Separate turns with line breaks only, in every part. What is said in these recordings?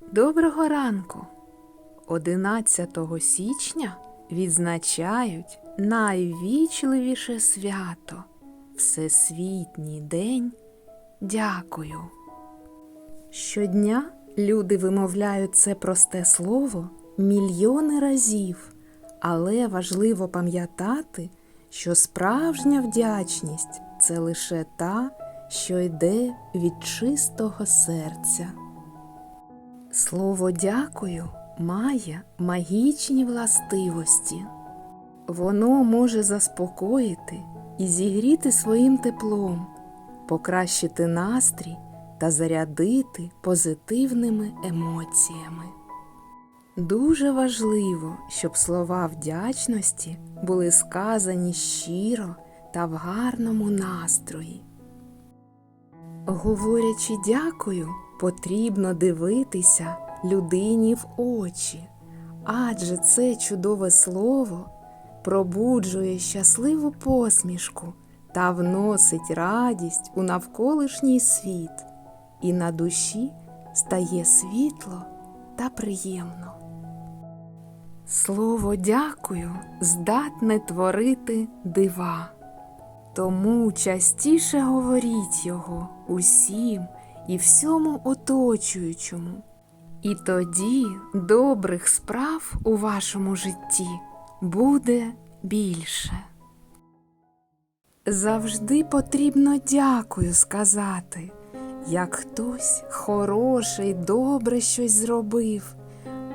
Доброго ранку! 11 січня відзначають найвічливіше свято Всесвітній день Дякую. Щодня люди вимовляють це просте слово мільйони разів, але важливо пам'ятати, що справжня вдячність це лише та, що йде від чистого серця. Слово дякую має магічні властивості. Воно може заспокоїти і зігріти своїм теплом, покращити настрій та зарядити позитивними емоціями. Дуже важливо, щоб слова вдячності були сказані щиро та в гарному настрої. Говорячи дякую, потрібно дивитися людині в очі, адже це чудове слово пробуджує щасливу посмішку та вносить радість у навколишній світ, і на душі стає світло та приємно. Слово дякую здатне творити дива. Тому частіше говоріть його усім і всьому оточуючому. І тоді добрих справ у вашому житті буде більше. Завжди потрібно дякую сказати, як хтось хороший, добре щось зробив,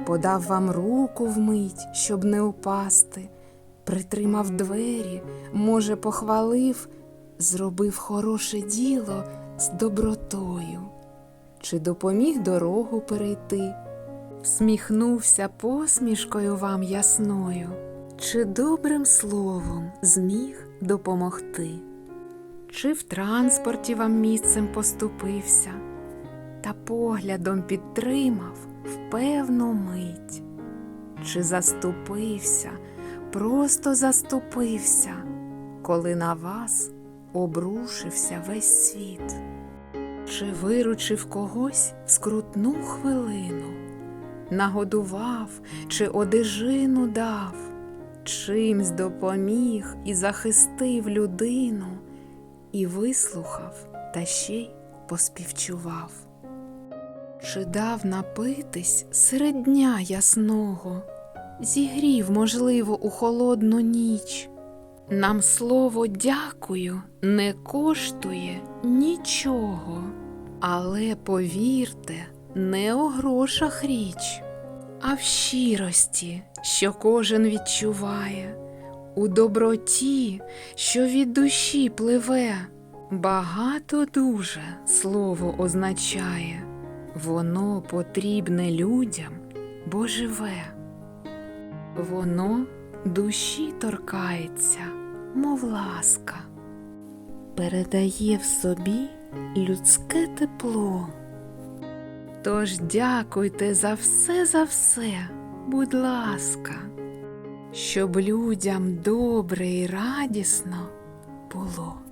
подав вам руку вмить, щоб не упасти, притримав двері, може, похвалив, зробив хороше діло з добротою, чи допоміг дорогу перейти, всміхнувся посмішкою вам ясною, чи добрим словом зміг допомогти, чи в транспорті вам місцем поступився, та поглядом підтримав в певну мить, чи заступився, просто заступився, коли на вас обрушився весь світ, чи виручив когось скрутну хвилину, нагодував, чи одежину дав, чимсь допоміг і захистив людину, і вислухав та ще й поспівчував. Чи дав напитись серед дня ясного, зігрів, можливо, у холодну ніч. Нам слово дякую не коштує нічого, але повірте, не у грошах річ, а в щирості, що кожен відчуває, у доброті, що від душі пливе, багато дуже слово означає, воно потрібне людям, бо живе. Воно душі торкається, мов ласка, передає в собі людське тепло. Тож дякуйте за все, за все, будь ласка, щоб людям добре і радісно було.